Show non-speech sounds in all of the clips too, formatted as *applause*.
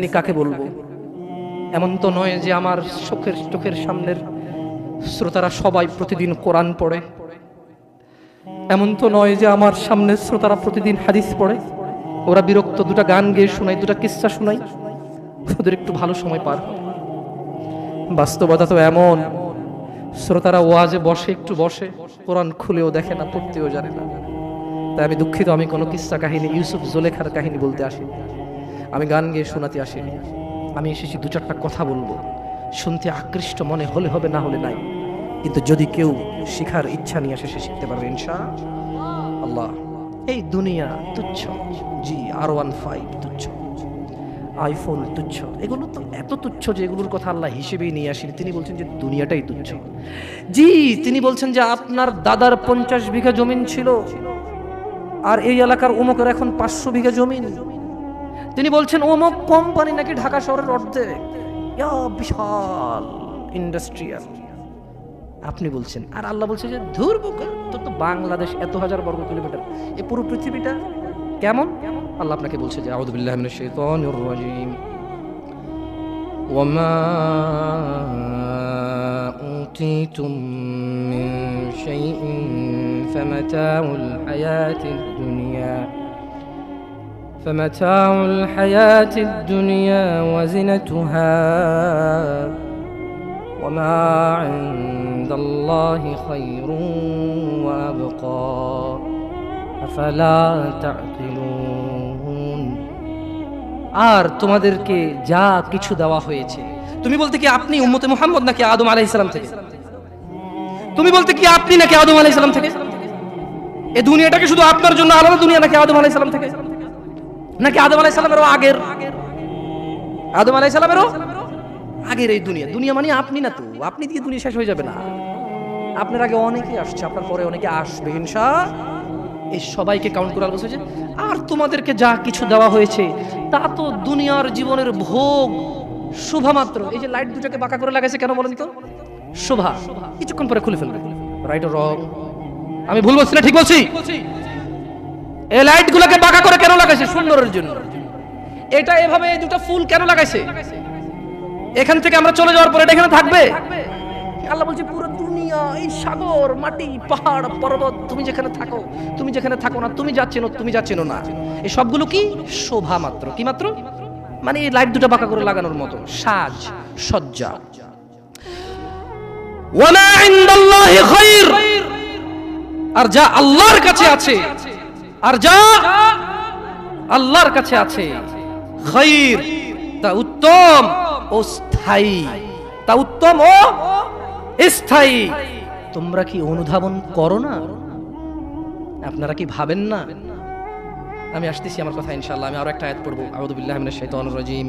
তিনি কাকে বলব? এমন তো নয় যে আমার চোখের চোখের সামনের শ্রোতারা সবাই প্রতিদিন কোরআন পড়ে। এমন তো নয় যে আমার সামনের শ্রোতারা প্রতিদিন হাদিস পড়ে। ওরা বিরক্ত, দুটা গান গেয়ে শোনাই দুটা কিস্সা শোনাই ওদের একটু ভালো সময় পার। বাস্তবতা তো এমন, শ্রোতারা ওয়াজে বসে, একটু বসে, কোরআন খুলেও দেখে না, পড়তেও জানে না। তাই আমি দুঃখিত, আমি কোনো কিস্সা কাহিনী, ইউসুফ জোলেখার কাহিনী বলতে আসিনি। আমি গান গেয়ে শোনাতে আসিনি। আমি এসেছি দু চারটা কথা বলব। শুনতে আকৃষ্ট মনে হলে হবে, না হলে নাই। কিন্তু যদি কেউ শিখার ইচ্ছা নিয়ে আসে, সে শিখতে পারবে, ইনশা আল্লাহ। এই দুনিয়া তুচ্ছ। জি আর ওয়ান ফাইভ তুচ্ছ। আইফোন তুচ্ছ। এগুলো তো এত তুচ্ছ যে এগুলোর কথা আল্লাহ হিসেবেই নিয়ে আসেনি। তিনি বলছেন যে দুনিয়াটাই তুচ্ছ। জি, তিনি বলছেন যে আপনার দাদার পঞ্চাশ বিঘা জমিন ছিল। আর এই এলাকার অমুকের এখন পাঁচশো বিঘা জমিন। তিনি বলছেন অমুক কোম্পানি নাকি ঢাকা শহরের অর্ধেক ইয়া, বিশাল ইন্ডাস্ট্রিয়াল আপনি বলছেন আর আল্লাহ বলছে যে ধুর বোকা তোর তো বাংলাদেশ এত হাজার বর্গ কিলোমিটার এই পুরো পৃথিবীটা কেমন আল্লাহ আপনাকে বলছে যে আউযু বিল্লাহি মিনাশ শাইতানির রাজিম ওয়ামা أوتيتم من شيء فمتاع الحياة الدنيا فمتاع الحياة الدنيا وزنتها وما عند الله خير وأبقى أفلا تعقلون আর তোমাদেরকে যা কিছু দেওয়া হয়েছে তুমি বলতে কি আপনি উম্মতে মুহাম্মদ নাকি আদম আলাইহিস সালাম থেকে তুমি বলতে কি আপনি নাকি আদম আলাইহিস সালাম থেকে এই দুনিয়াটাকে শুধু আপনার জন্য আলাদা দুনিয়া নাকি আদম আলাইহিস সালাম থেকে নাকি আদম আলাইহিস সালামেরও আগের? আদম আলাইহিস সালামেরও আগের এই দুনিয়া। দুনিয়া মানে আপনি না তো। আপনি দিয়ে দুনিয়া শেষ হয়ে যাবে না। আপনার আগে অনেকে আসছে, আপনার পরে অনেকে আসবে, ইনশা। এই সবাইকে কাউন্ট করে বসেছে আর তোমাদেরকে যা কিছু দেওয়া হয়েছে, তা তো দুনিয়ার জীবনের ভোগ। শোভা মাত্র। এই যে লাইট দুটাকে বাঁকা করে লাগাইছে কেন বলেন তো? শোভা। কিছুক্ষণ পরে খুলে ফেলবে। রাইট রং আমি ভুল বলছি না? ঠিক বলছি? এই লাইট গুলোকে বাঁকা করে কেন লাগাইছে? সুন্দরের জন্য। এটা এভাবে এই দুটো ফুল কেন লাগাইছে? এখান থেকে আমরা চলে যাওয়ার পরে এটা এখানে থাকবে? আল্লাহ বলছে, পুরো দুনিয়া, এই সাগর, মাটি, পাহাড়, পর্বত, তুমি যেখানে থাকো, তুমি যেখানে থাকো না, তুমি যাচ্ছেন তুমি যাচ্ছেন না। এই সবগুলো কি? শোভা মাত্র। কি মাত্র? মানে এই লাইট দুটো বাঁকা করে লাগানোর মতো। সাজ, সজ্জা। আর যা আল্লাহর কাছে আছে আর যা আল্লাহর কাছে আছে। তা উত্তম ও স্থায়ী। তা উত্তম ও স্থায়ী। তোমরা কি অনুধাবন করো না? আপনারা কি ভাবেন না? আমি আসতেছি আমার কথা, ইনশাআল্লাহ। আমি আরও একটা আয়াত পড়ব। আউযুবিল্লাহি মিনাশ শাইতানির রাজিম।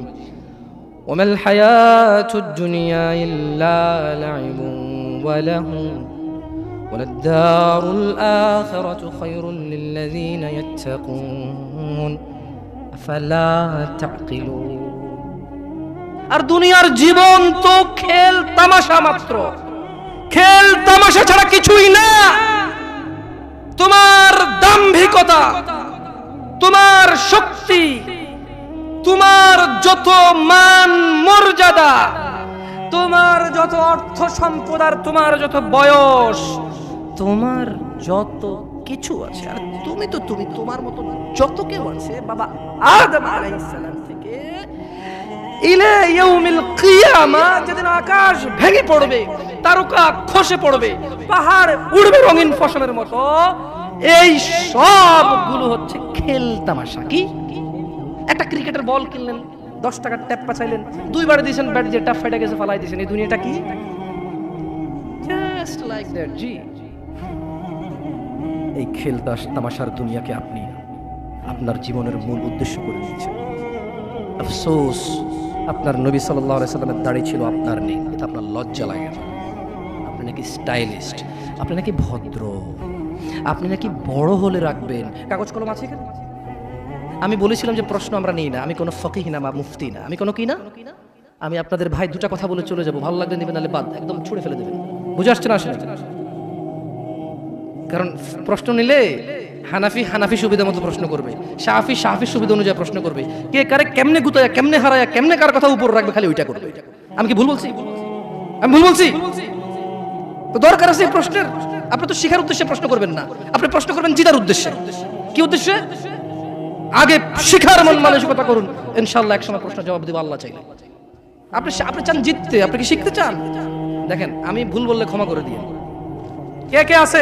ওয়ামাল হায়াতুদ দুনিয়া ইল্লা লাইবুন ওয়া লাহুম وللدار الآخرة خير للذين يتقون أفلا تعقلون আর দুনিয়ার জীবন তো খেল তামাশা মাত্র খেল তামাশা ছাড়া কিছুই না তোমার দাম্ভিকতা তোমার শক্তি তোমার যত মান মর্যাদা তোমার যত অর্থ সম্পদ আর তোমার যত বয়স তোমার যত কিছু আছে, আর তুমি তো, তুমি তোমার মতো যত কেউ আছে, বাবা আদম আলাইহিস সালাম থেকে ইলে ইয়াউমিল কিয়ামা, যেদিন আকাশ ভেঙে পড়বে, তারকা খসে পড়বে, পাহাড় উড়বে রঙিন ফসলের মতো, এই সবগুলো হচ্ছে খেল তামাশা। কি? একটা ক্রিকেটের বল কিনলেন, দশ টাকার ট্যাপ পাচাইলেন দুইবার দিয়েছেন ব্যাট যে ট্যাপ ফেটে গেছে, ফালাই দিয়েছেন। এই দুনিয়াটা কি? জাস্ট লাইক দ্যাট জি। এই খেল দাস তামাশার দুনিয়াকে আপনি আপনার জীবনের মূল উদ্দেশ্য করে দিয়েছেন। আফসোস, আপনার নবী সাল্লাহ সাল্লামের দাড়ি ছিল আপনার নেই, এটা আপনার লজ্জা লাগে না। আপনি নাকি স্টাইলিস্ট, আপনি নাকি ভদ্র, আপনি নাকি বড় হলে রাখবেন। কাগজ কলম আছে এখানে? আমি বলেছিলাম যে প্রশ্ন আমরা নিই না, আমি কোনো ফকিহ না বা মুফতি না। আমি কোনো কি না? আমি আপনাদের ভাই দুটা কথা বলে চলে যাব। ভালো লাগলে নেবেন, নাহলে বাদ একদম ছুড়ে ফেলে দেবেন। বুঝে আসছে না আসলে? কারণ প্রশ্ন নিলে হানাফি হানাফি সুবিধা মতো প্রশ্ন করবে শাফি শাফি সুবিধা অনুযায়ী প্রশ্ন করবে। কে কারে কেমনে গুতায়া, কেমনে হারায়া, কেমনে কার কথা উপর রাখবে খালি ওইটা করবে। আমি কি ভুল বলছি? আমি ভুল বলছি? তো দরকার আছে প্রশ্নের? আপনি তো শিখার উদ্দেশ্যে প্রশ্ন করবেন না। আপনি প্রশ্ন করবেন জিতার উদ্দেশ্যে। কি উদ্দেশ্যে? আগে শিখার মন মানসিকতা করুন। ইনশাল্লাহ একসময় প্রশ্ন জবাব দেবো আল্লাহ চাইলে। আপনি আপনি চান জিততে, আপনি কি শিখতে চান? দেখেন, আমি ভুল বললে ক্ষমা করে দিয়ে কে কে আছে?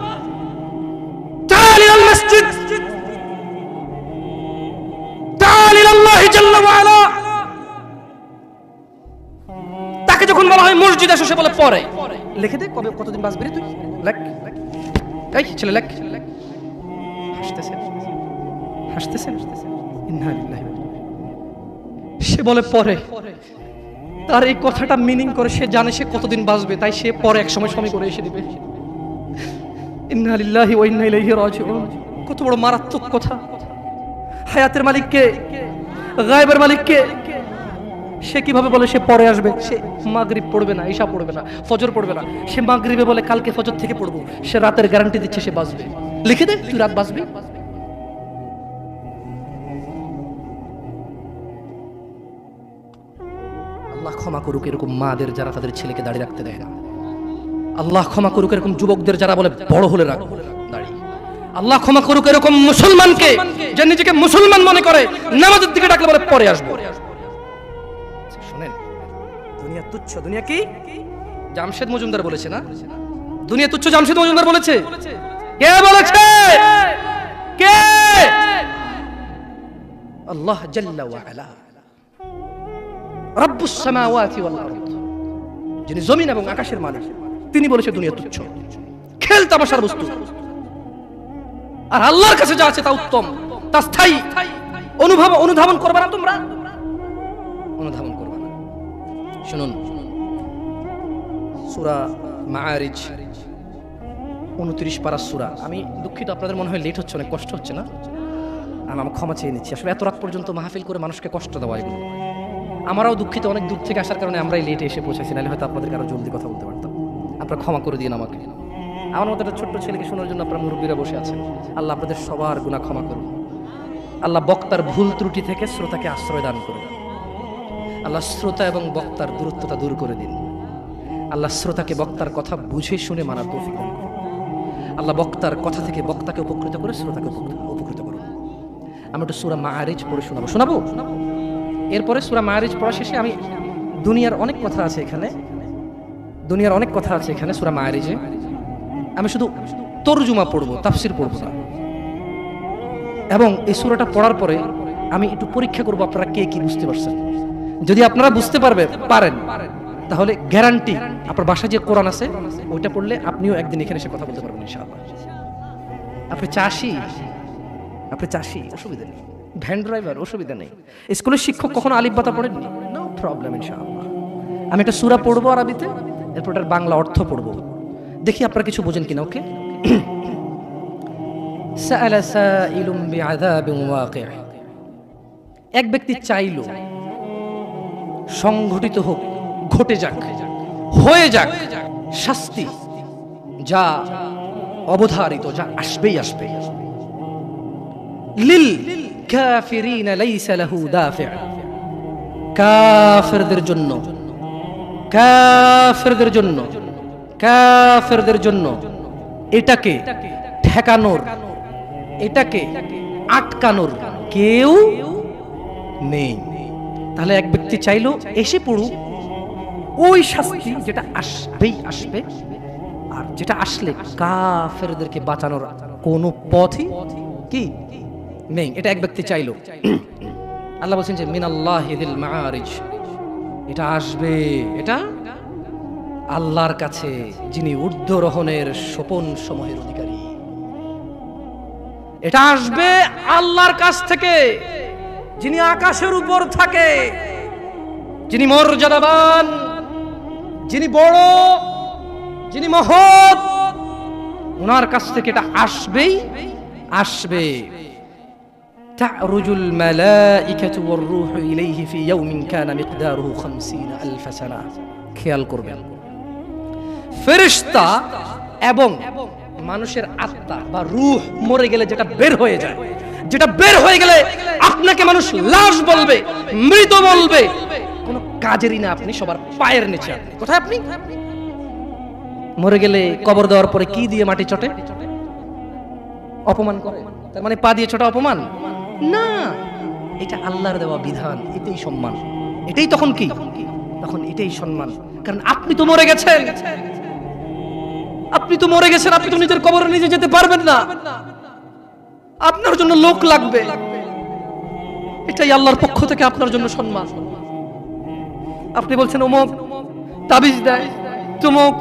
বলা মসজিদ আসো, সে বলে, পরে। লিখে দে, কবে, কতদিন বাঁচবি তুই? লেখ। এই ছেলে, লেখ। হাসতেছে। হাসতেছে। সে বলে, পরে। তার এই কথাটা মিনিং করে সে জানে সে কতদিন বাঁচবে, তাই সে পরে এক সময় সময় করে এসে দিবে। ইন্না লিল্লাহি ওয়া ইন্না ইলাইহি রাজিউন। কত বড় মারাত্মক কথা। হায়াতের মালিককে, গায়েবের মালিককে সে কীভাবে বলে সে পরে আসবে? সে মাগরিব পড়বে না, ঈশা পড়বে না, ফজর পড়বে না। সে মাগরিবে বলে কালকে ফজর থেকে পড়ব। সে রাতের গ্যারান্টি দিচ্ছে সে বাঁচবে। লিখে দে, তুই রাত বাঁচবি? আল্লাহ ক্ষমা করুক এরকম মাদের যারা তাদের ছেলেকে দাঁড়িয়ে রাখতে দেয় না। আল্লাহ ক্ষমা করুক এরকম যুবকদের যারা বলে বড় হলে রাখ আল্লাহ ক্ষমা করুক এরকম মুসলমানকে যে নিজেকে মুসলমান মনে করে, নামাজের দিকে ডাকলে বলে পরে আসব। দুনিয়া তুচ্ছ দুনিয়া কি? জামশেদ মজুমদার বলেছে না? দুনিয়া তুচ্ছ জামশেদ মজুমদার বলেছে? কে বলেছে? কে? আল্লাহ জাল্লা ওয়া আলা। রব্বুস সামাওয়াতি ওয়াল আরদ। যিনি জমিন এবং আকাশের মালিক তিনি বলেছে দুনিয়া তুচ্ছ। খেল তামাশার বস্তু। আর আল্লাহর কাছে যা আছে তা উত্তম তা স্থায়ী। অনুভব অনুধাবন করবে না তোমরা? অনুধাবন শুনুন। সুরা মাআরিজ, উনত্রিশ পারা সুরা। আমি দুঃখিত, আপনাদের মনে হয় লেট হচ্ছে, অনেক কষ্ট হচ্ছে না? আমি আমার ক্ষমা চেয়ে নিচ্ছি। আসলে এত রাত পর্যন্ত মাহফিল করে মানুষকে কষ্ট দেওয়া এগুলো। আমরাও দুঃখিত, অনেক দূর থেকে আসার কারণে আমরাই লেটে এসে পৌঁছেছি নাহলে হয়তো আপনাদেরকে আরও জলদি কথা বলতে পারতাম। আপনারা ক্ষমা করে দিন আমাকে। আমার মতো একটা ছোট্ট ছেলেকে শোনার জন্য আপনারা মুরব্বীরা বসে আছেন। আল্লাহ আপনাদের সবার গুণা ক্ষমা করুন। আল্লাহ বক্তার ভুল ত্রুটি থেকে শ্রোতাকে আশ্রয় দান করুন। আল্লাহ শ্রোতা এবং বক্তার দূরত্বতা দূর করে দিন। আল্লাহ শ্রোতাকে বক্তার কথা বুঝে শুনে মানার করুন। আল্লাহ বক্তার কথা থেকে বক্তাকে উপকৃত করে শ্রোতাকে উপকৃত- উপকৃত করুন। আমি একটু সুরা মাহারিজ পড়ে শোনাবো। শোনাবো? এরপরে সুরা মাহারিজ পড়া শেষে আমি দুনিয়ার অনেক কথা আছে এখানে। দুনিয়ার অনেক কথা আছে এখানে সুরা মাহারিজে আমি শুধু তরজুমা পড়ব, তাফসির পড়ব না। এবং এই সুরাটা পড়ার পরে আমি একটু পরীক্ষা করব আপনারা কে কি বুঝতে পারছেন। যদি আপনারা বুঝতে পারবে, পারেন, তাহলে গ্যারান্টি আপনার বাসায় যে কোরআন আছে, ওইটা পড়লে আপনিও একদিন এখানে এসে কথা বলতে পারবেন ইনশাআল্লাহ। আপনি চাষি আপনি চাষি, অসুবিধা নেই। ভ্যান ড্রাইভার, অসুবিধা নেই। স্কুলের শিক্ষক কখনো আলিব্বাতা পড়েননি? নো প্রবলেম ইনশাআল্লাহ। আমি একটা সুরা পড়ব আরবিতে, এরপর এটার বাংলা অর্থ পড়ব। দেখি আপনারা কিছু বোঝেন কিনা, ওকে? *clears throat* এক ব্যক্তি চাইলো সংঘটিত হোক, ঘটে যাক, হয়ে যাক শাস্তি যা অবধারিত, যা আসবেই আসবে। লিল কাফিরিন লাইসা কাফিরদের জন্য কাফিরদের জন্য কাফিরদের জন্য এটাকে ঠেকানোর, এটাকে আটকানোর কেউ নেই। তাহলে এক ব্যক্তি চাইলো এসে পড়ুক। ওই শাস্তি যেটা আসবেই আসবে, আর যেটা আসলে কাফেরদেরকে বাঁচানোর কোনো পথই কি নেই। এটা এক ব্যক্তি চাইলো। আল্লাহ বলছেন যে মিনাল্লাহিল মাআরিজ। এটা আসবে, এটা আল্লাহর কাছে, যিনি ঊর্ধ্বরোহণের সোপন সময়ের অধিকারী। এটা আসবে আল্লাহর কাছ থেকে। যিনি আকাশের উপর থাকে যিনি মর্যাদাবান যিনি বড় যিনি মহৎ ওনার কাছ থেকে এটা আসবেই আসবে تعرج الملائكة والروح إليه في يوم كان مقداره خمسين ألف سنة খেয়াল করবেন ফেরিস্তা এবং মানুষের আত্মা বা রূহ মরে গেলে যেটা বের হয়ে যায় যেটা বের হয়ে গেলে আপনাকে মানুষ লাশ বলবে, মৃত বলবে। কোনো কাজেরই না আপনি, সবার পায়ের নিচে কোথায় আপনি? মরে গেলে কবর দেওয়ার পরে কি দিয়ে মাটি চটে? অপমান করে। তার মানে পা দিয়ে ছোটা অপমান? না, এটা আল্লাহর দেওয়া বিধান, এটাই সম্মান। এটাই তখন কি? তখন এটাই সম্মান। কারণ আপনি তো মরে গেছেন। আপনি তো মরে গেছেন, আপনি তো নিজের কবরে নিজে যেতে পারবেন না। আপনার জন্য লোক লাগবে। এটাই আল্লাহর পক্ষ থেকে আপনার জন্য সম্মান। আপনি বলছেন, অমুক তাবিজ দেয়, তুমুক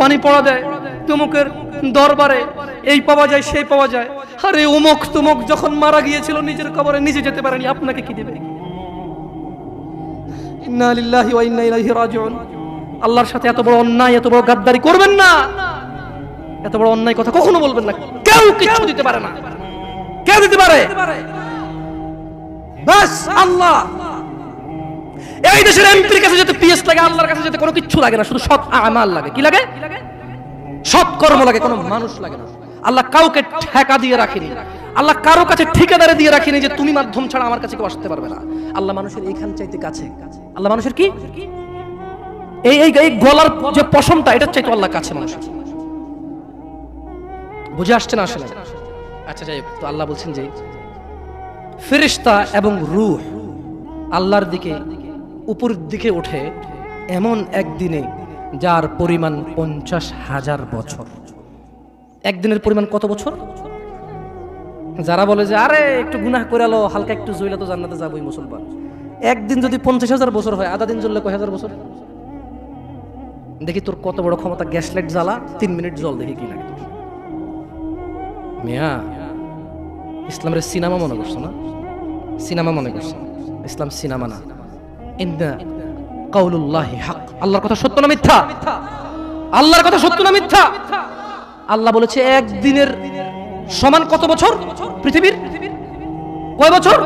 পানি পড়া দেয়, তুমুকের দরবারে এই পাওয়া যায়, সেই পাওয়া যায়। আরে, অমুক তুমুক যখন মারা গিয়েছিল, নিজের কবরে নিজে যেতে পারেনি, আপনাকে কি দেবে? আল্লাহর সাথে এত বড় অন্যায়, এত বড় গাদ্দারি করবেন না। এত বড় অন্যায় কথা কখনো বলবেন না। কেউ কিছু দিতে পারে না। কে দিতে পারে। বাস, আল্লাহ। এই দেশের এমপির কাছে যেতে পিএস লাগে, আল্লাহর কাছে যেতে কোনো কিছু লাগে না, শুধু সৎ আমাল লাগে। কি লাগে? সৎ কর্ম লাগে, কোনো মানুষ লাগে না। আল্লাহ কাউকে ঠেকা দিয়ে রাখেনি। আল্লাহ কারও কাছে ঠিকাদারে দিয়ে রাখেনি যে তুমি মাধ্যম ছাড়া আমার কাছে কেউ আসতে পারবে না। আল্লাহ মানুষের এইখান চাইতে কাছে। আল্লাহ মানুষের কি? এই এই গলার যে পশমটা এটা চাইতো আল্লাহ কাছে মানুষের বুঝে আসছে না আসলে? আচ্ছা যাই তো আল্লাহ বলছেন যে ফেরিস্তা এবং রুহ আল্লাহর দিকে, উপর দিকে ওঠে এমন একদিনে যার পরিমাণ পঞ্চাশ হাজার বছর। একদিনের পরিমাণ কত বছর? যারা বলে যে, আরে, একটু গুনাহ করে আলো, হালকা একটু জইলে তো জান্নাতে যাবোই মুসলমান। একদিন যদি পঞ্চাশ হাজার বছর হয়, আধা দিন জ্বললে কয় হাজার বছর? দেখি তোর কত বড় ক্ষমতা গ্যাস লাইট জ্বালা, তিন মিনিট জল দেখি কি লাগে। মিয়া ইসলামের সিনেমা মনে করছ না? সিনেমা মনে করছ? ইসলাম সিনেমা না। কাউলুল্লাহি হক। আল্লাহর কথা সত্য না মিথ্যা? আল্লাহর কথা সত্য না মিথ্যা? আল্লাহ বলেছে, একদিনের সমান কত বছর পৃথিবীর? কয় বছর?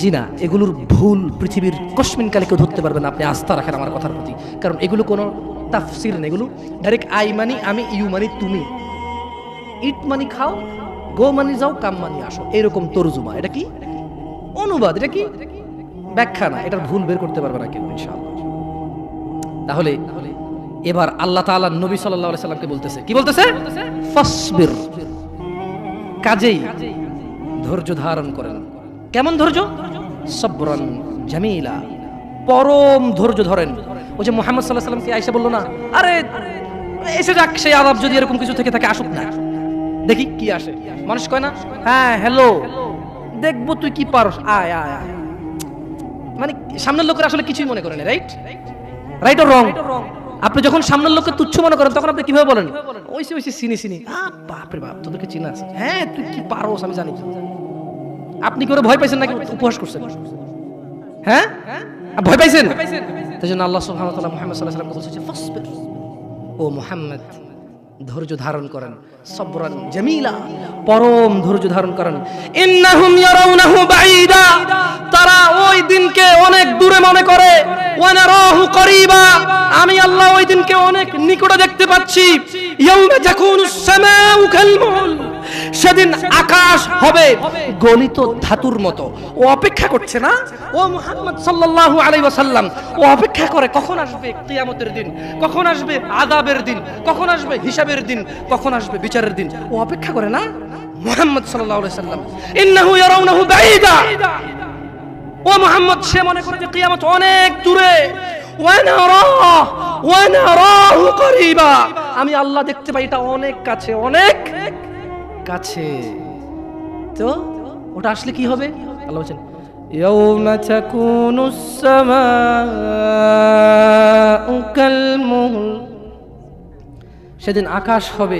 জি না, এগুলোর ভুল পৃথিবীর কসমিন কালে কেউ ধরতে পারবে না, আপনি আস্থা রাখেন আমার কথার প্রতি। কারণ এগুলো কোনো তাফসির না এগুলো ডাইরেক্ট আই মানি আমি ইউ মানি তুমি। ইট মানি খাও গো মানি যাও, কাম মানি আসো। এরকম তরজুমা, এটা কি? অনুবাদ, এটা কি? ব্যাখ্যা না, এটার ভুল বের করতে পারবে না কেউ তাহলে এবার আল্লাহ তাআলা নবী সাল্লাল্লাহু আলাইহি সাল্লামকে বলতেছে, কি বলতেছে? ফাসবির। কাজেই ধৈর্য ধারণ করেন। কেমন ধৈর্য? সবরান জামিলা। পরম ধৈর্য ধরেন। ওই যে মোহাম্মদ সাল্লাহ সাল্লামকে আইসা বলল না, আরে, এসে যাক, সেই আলাপ যদি এরকম কিছু থেকে থাকে, আসুক না। দেখি কি আসে। মানুষ কয় না হ্যাঁ হ্যালো দেখব তুই কি পারস আয় আয় আয়। মানে সামনের লোকের আসলে কিছুই মনে করেন রাইট রাইট ও রং আপনি যখন সামনের লোককে তুচ্ছ মনে করেন তখন আপনি কীভাবে বলেন? ওইসে ওইসে চিনি চিনি বাপরে বাপ তোদেরকে চিনা আছে। হ্যাঁ তুই কি পারোস আমি জানি। আপনি কি ভয় পাইছেন নাকি? উপহাস করছেন? হ্যাঁ? ভয় পাইছেন? তাই জন্য আল্লাহ সুবহানাহু ওয়া তাআলা মুহাম্মদ সাল্লাল্লাহু আলাইহি ওয়াসাল্লামকে বলছে ফাসবির ও মুহাম্মদ। ধৈর্য ধারণ করেন। সবরান জামিলা। পরম ধৈর্য ধারণ করেন। ইন্নাহুম ইয়ারাউনাহু বাঈদা। তারা ওই দিনকে অনেক দূরে মনে করে। ওয়া নারাহু করিবা। আমি আল্লাহ ওই দিনকে অনেক নিকটে দেখতে পাচ্ছি। ইয়াউমা তাকুনুস সামাউ কালমুল সেদিন আকাশ হবে। গলিত ধাতুর মতো। ও অপেক্ষা করছে না? ও মুহাম্মদ সাল্লাল্লাহু আলাইহি ওয়াসাল্লাম, ও অপেক্ষা করে কখন আসবে কিয়ামতের দিন? কখন আসবে আযাবের দিন? কখন আসবে হিসাবের দিন? কখন আসবে বিচারের দিন? ও অপেক্ষা করে না? মুহাম্মদ সাল্লাল্লাহু আলাইহি সাল্লাম ইন্নাহু ইয়ারাউনাহু বাঈদা। ও মুহাম্মদ, সে মনে করে যে কিয়ামত অনেক দূরে। আমি আল্লাহ দেখতে পাই, এটা অনেক কাছে, অনেক কাছে তো ওটা আসলে কি হবে আল্লাহ বলছেন يوم تكون السماء كالمهل সেদিন আকাশ হবে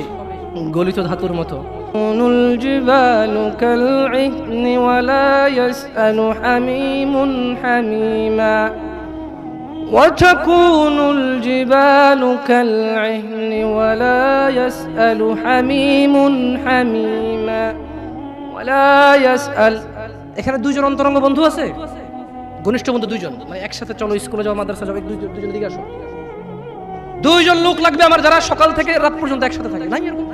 গলিত ধাতুর মতো تكون الجبال كالعهن ولا يسأل حميم حميما وتكون الجبال كالعهن ولا يسأل حميم حميما ولا يسأل এখানে দুইজন অন্তরঙ্গ বন্ধু আছে ঘনিষ্ঠ বন্ধু দুইজন মানে একসাথে চলো স্কুলে যাও মাদ্রাসা যাও দুইজন দুইজন দিকে আসো দুইজন লোক লাগবে আমার যারা সকাল থেকে রাত পর্যন্ত একসাথে থাকে নাই এরকম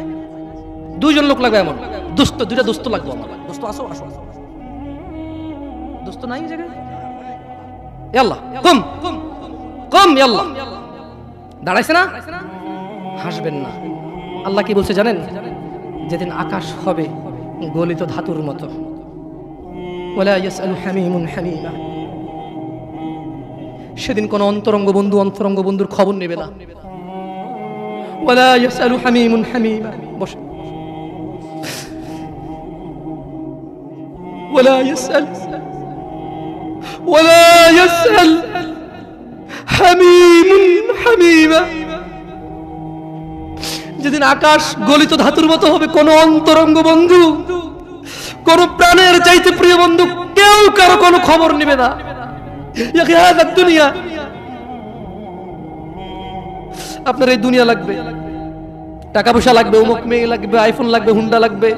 দুইজন লোক লাগবে এমন দোস্ত দুইটা দোস্ত লাগবে আমার দোস্ত আসো আসো আসো। দোস্ত নাই এই জায়গায় ইয়াল্লাহ কম কম ইয়াল্লাহ দাঁড়াইছে না হাসবেন না আল্লাহ কি বলছে জানেন যেদিন আকাশ হবে গলিত ধাতুর মতো ওলা ইয়াসআলু হামিমুন হামিমা সেদিন কোন অন্তরঙ্গ বন্ধু অন্তরঙ্গ বন্ধুর খবর নেবে না ওলা ইয়াসআলু হামিমুন হামিমা বসে ولا يسأل ولا يسأل হামিম হামিম। যেদিন আকাশ গলিত ধাতুর মতো হবে, কোন অন্তরঙ্গ বন্ধু, কোন প্রাণের চাইতে প্রিয় বন্ধু, কেউ কারও কোনো খবর নেবে না। দুনিয়া। আপনার এই দুনিয়া লাগবে। টাকা পয়সা লাগবে, অমুক মেয়ে লাগবে, আইফোন লাগবে, হুন্ডা লাগবে,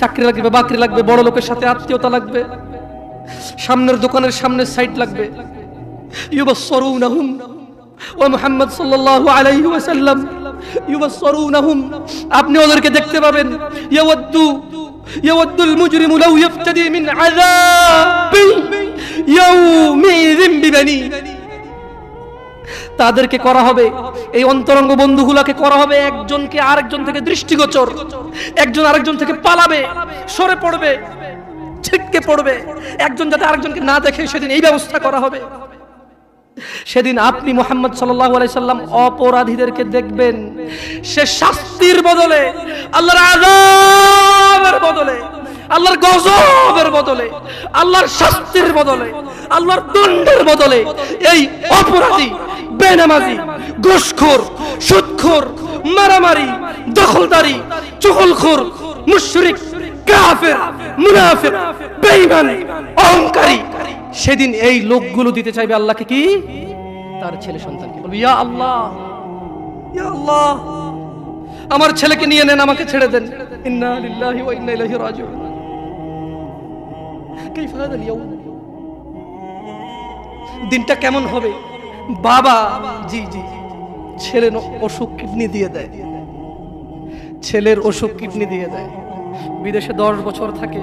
চাকরি লাগবে, বাকরি লাগবে বড় লোকের সাথে আত্মীয়তা লাগবে, সামনের দোকানের সামনের সাইড লাগবে। ইউবাসসরুনাহুম ও মুহাম্মদ সাল্লাল্লাহু আলাইহি ওয়াসাল্লাম ইউবাসসরুনাহুম আপনি ওদেরকে দেখতে পাবেন। ইয়াওয়াদ্দু ইয়াওয়াদ্দুল মুজরিমু লাউ ইফতাদি মিন আযাবি ইয়াউমিযিন বিবানি তাদেরকে করা হবে। এই অন্তরঙ্গ বন্ধুগুলাকে করা হবে। একজনকে আরেকজন থেকে দৃষ্টিগোচর। একজন আরেকজন থেকে পালাবে। সরে পড়বে। ছিটকে পড়বে। একজন যাতে আরেকজনকে না দেখে সেদিন এই ব্যবস্থা করা হবে। সেদিন আপনি মোহাম্মদ সাল্লাম অপরাধীদেরকে দেখবেন। সে শাস্তির বদলে, আল্লাহর আজাবের বদলে, আল্লাহর গজবের বদলে, আল্লাহর শাস্তির বদলে, আল্লাহর দণ্ডের বদলে এই অপরাধী, বেনামাজি, ঘুষখোর, সুদখোর, মারামারি, দখলদারি, চুগলখোর, মুশরিক, কাফের, মুনাফিক, বেঈমান, অহংকারী সেদিন এই লোকগুলো দিতে চাইবে আল্লাহকে কি? তার ছেলে সন্তানকে। বলবে, ইয়া আল্লাহ ইয়া আল্লাহ, আমার ছেলেকে নিয়ে নেন, আমাকে ছেড়ে দেন। ইন্না লিল্লাহি ওয়া ইন্না ইলাইহি রাজিউন। দিনটা কেমন হবে? বাবা, জি জি, ছেলের অসুখ কিডনি দিয়ে দেয়। ছেলের অসুখ কিডনি দিয়ে দেয়। বিদেশে দশ বছর থাকে।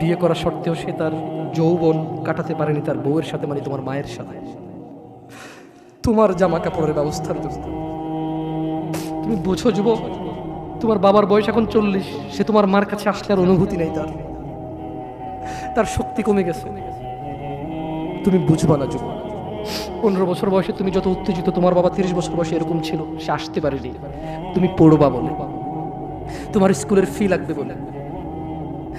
বিয়ে করা সত্ত্বেও সে তার যৌবন কাটাতে পারেনি, তার বউয়ের সাথে মানে তোমার মায়ের সাথে। তোমার জামা কাপড়ের ব্যবস্থার তুমি বোঝো যুবক, তোমার বাবার বয়স এখন চল্লিশ, সে তোমার মার কাছে আসলে আর অনুভূতি নেই তার। তার শক্তি কমে গেছে। তুমি বুঝবা না যুব পনেরো বছর বয়সে তুমি যত উত্তেজিত, তোমার বাবা তিরিশ বছর বয়সে এরকম ছিল, সে আসতে পারেনি। তুমি পড়বা বলে। তোমার স্কুলের ফি লাগবে বলে।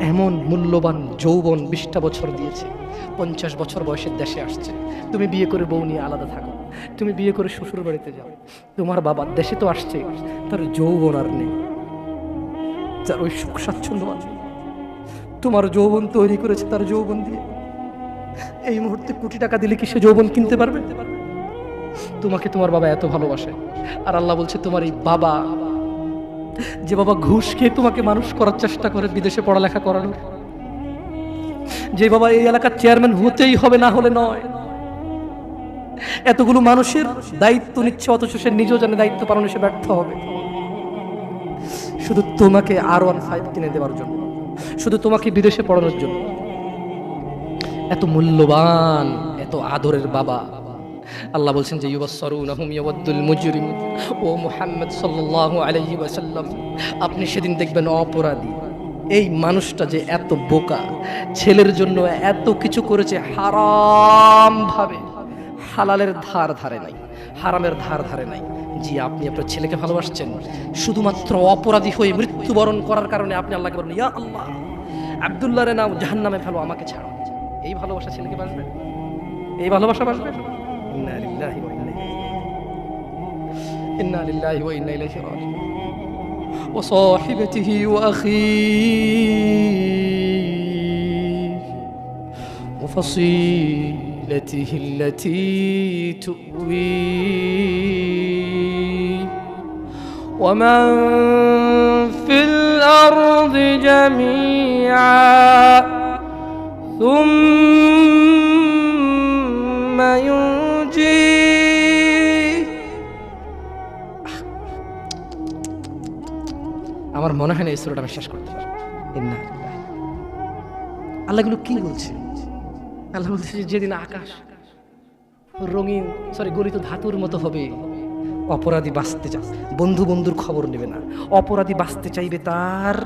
এমন মূল্যবান যৌবন বিশটা বছর দিয়েছে। পঞ্চাশ বছর বয়সের দেশে আসছে। তুমি বিয়ে করে বউ নিয়ে আলাদা থাকো। তুমি বিয়ে করে শ্বশুর বাড়িতে যাও। তোমার বাবা দেশে তো আসছে। তার যৌবন আর নেই। তার ওই সুখ স্বাচ্ছন্দ্য আছে তোমার যৌবন তৈরি করেছে তার যৌবন দিয়ে। এই মুহূর্তে কোটি টাকা দিলে কি সে যৌবন কিনতে পারবে? তোমাকে তোমার বাবা এত ভালোবাসে। আর আল্লাহ বলছে, তোমার এই বাবা যে বাবা ঘুষ খেয়ে তোমাকে মানুষ করার চেষ্টা করে বিদেশে পড়ালেখা করানোর। যে বাবা এই এলাকার চেয়ারম্যান হতেই হবে, না হলে নয়। এতগুলো মানুষের দায়িত্ব নিচ্ছে, অথচ সে নিজেও জানে দায়িত্ব পালনে সে ব্যর্থ হবে। শুধু তোমাকে আর ওয়ান ফাইভ কিনে দেওয়ার জন্য, শুধু তোমাকে বিদেশে পড়ানোর জন্য। এত মূল্যবান, এত আদরের বাবা। আল্লাহ বলছেন যে ও মুহাম্মদ আপনি সেদিন দেখবেন অপরাধী। এই মানুষটা যে এত বোকা, ছেলের জন্য এত কিছু করেছে হারাম ভাবে, হালালের ধার ধারে নাই, হারামের ধার ধারে নাই। জি, আপনি আপনার ছেলেকে ভালোবাসছেন? শুধুমাত্র অপরাধী হয়ে মৃত্যুবরণ করার কারণে আপনি আল্লাহকে বলেন, ইয়া আল্লাহ আবদুল্লাহ রে নাও জাহান্নামে ফেলো, আমাকে ছাড়ো। এই ভালোবাসা ছেলেকে বাসবে এই ভালোবাসা বাসবে إنا لله وإنا إليه إنا لله وإنا إليه راجعون. وصاحبته وأخيه. وفصيلته التي تؤويه ومن في الأرض جميعا. ثم ينفع আমার মনে হয় না এই সুরাটা আমি করতে আল্লাহগুলো কি বলছে? আল্লাহ বলছে যেদিন আকাশ রঙিন সরি গলিত ধাতুর মতো হবে, অপরাধী বাঁচতে চা বন্ধু বন্ধুর খবর নেবে না। অপরাধী বাঁচতে চাইবে তার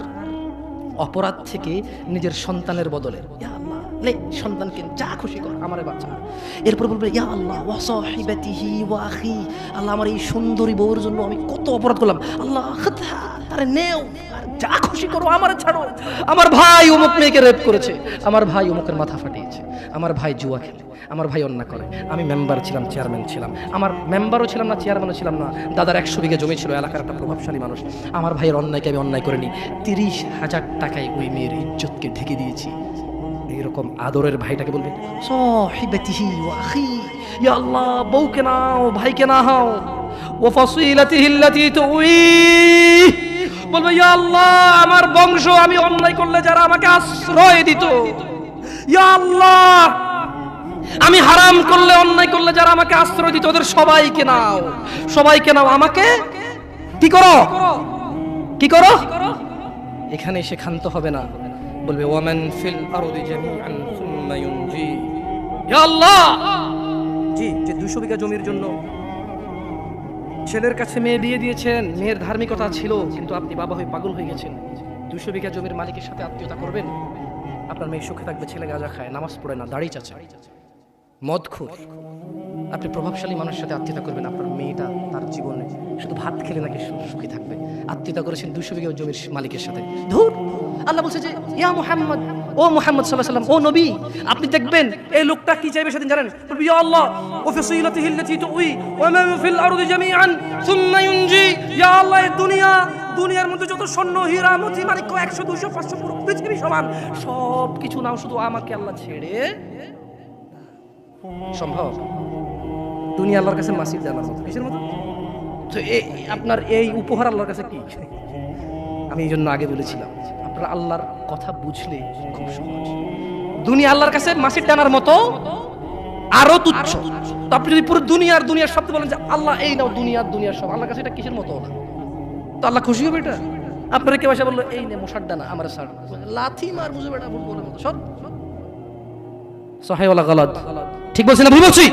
অপরাধ থেকে নিজের সন্তানের বদলে। লে সন্তানকে যা খুশি কর, আমারে বাচ্চা এরপর বলবে, ইয়া আল্লাহ ওয়াসাহিবাতিহি আল্লাহ আমার এই সুন্দরী বউর জন্য আমি কত অপরাধ করলাম। আল্লাহ আরে নেও যা খুশি করো, আমারে ছাড়ো। আমার ভাই অমুক মেয়েকে রেপ করেছে। আমার ভাই অমুকের মাথা ফাটিয়েছে। আমার ভাই জুয়া খেলে। আমার ভাই অন্যায় করে। আমি মেম্বার ছিলাম চেয়ারম্যান ছিলাম। আমার মেম্বারও ছিলাম না চেয়ারম্যানও ছিলাম না। দাদার একশো বিঘে জমি ছিল, এলাকার একটা প্রভাবশালী মানুষ। আমার ভাইয়ের অন্যায়কে আমি অন্যায় করিনি। তিরিশ হাজার টাকায় ওই মেয়ের ইজ্জতকে ঢেকে দিয়েছি। এইরকম আদরের ভাইটাকে বলবে, সাহিবাতিহি ওয়া আখি, ইয়া আল্লাহ, বউকে নাও, ভাইকে না হাও ও ফাসিলাতিহি আল্লাতী তুই বলবে, ইয়া আল্লাহ, আমার বংশ আমি অন্যায় করলে যারা আমাকে আশ্রয় দিত। ইয়া আল্লাহ, আমি হারাম করলে, অন্যায় করলে যারা আমাকে আশ্রয় দিত, ওদের সবাইকে নাও। সবাইকে নাও। আমাকে কি করো? কি করো? এখানে সে ক্ষান্ত হবে না। বলবে, ওয়ামান ফিল আরদি জামিআন সুম্মা ইয়া আল্লাহ! জি, যে 200 বিঘা জমির জন্য ছেলের কাছে মেয়ে বিয়ে দিয়েছেন, মেয়ের ধার্মিকতা ছিল, কিন্তু আপনি বাবা হয়ে পাগল হয়ে গেছেন। দুশো বিঘা জমির মালিকের সাথে আত্মীয়তা করবেন? আপনার মেয়ে সুখে থাকবে, ছেলে গাঁজা খায়, নামাজ পড়ে না, দাড়ি চাচা মদখোর। আপনি প্রভাবশালী মানুষের সাথে আত্মীয়তা করবেন, আপনার মেয়েটা তার জীবনে শুধু ভাত খেলে নাকি সুখী থাকবে। আত্মীয়তা করেছেন দুশো বিঘা জমির মালিকের সাথে। ধুর! আল্লাহ বলছে যে, ইয়া মুহাম্মদ ও মোহাম্মদ সাল্লাহ সাল্লাম ও নবী, আপনি দেখবেন এই লোকটা কি চাইবে সেদিন জানেন? ও ফসিলাতিহি আল্লাতী তুই ওয়া মান ফিল আরদি দুনিয়া, দুনিয়ার মধ্যে যত স্বর্ণ, হীরা, মতি মানিক্য একশো দুশো পাঁচশো পুরো পৃথিবী সমান সব কিছু নাও, শুধু আমাকে আল্লাহ ছেড়ে সম্ভব? দুনিয়া আল্লাহর কাছে মাসির জানার মতো, কিসের মতো? আপনার এই উপহার আল্লাহর কাছে কি? আমি এই জন্য আগে বলেছিলাম। আপনারা আল্লাহর কথা বুঝলে খুব সহজ। দুনিয়া আল্লাহর কাছে মাসির ডানার মতো, আরও তুচ্ছ। তো আপনি যদি পুরো দুনিয়ার দুনিয়ার শব্দ বলেন যে আল্লাহ এই নাও দুনিয়ার দুনিয়ার সব, আল্লাহর কাছে এটা কিসের মতো? না তো আল্লাহ খুশি হবে এটা? আপনারা কেউ এসে বলল, এই নে মশার ডানা, আমার সার। লাথি মার বুঝবে এটা ফুটবলের মতো সব। সহায়ওয়ালা গলাদ ঠিক বলছি না, ভুল বলছি?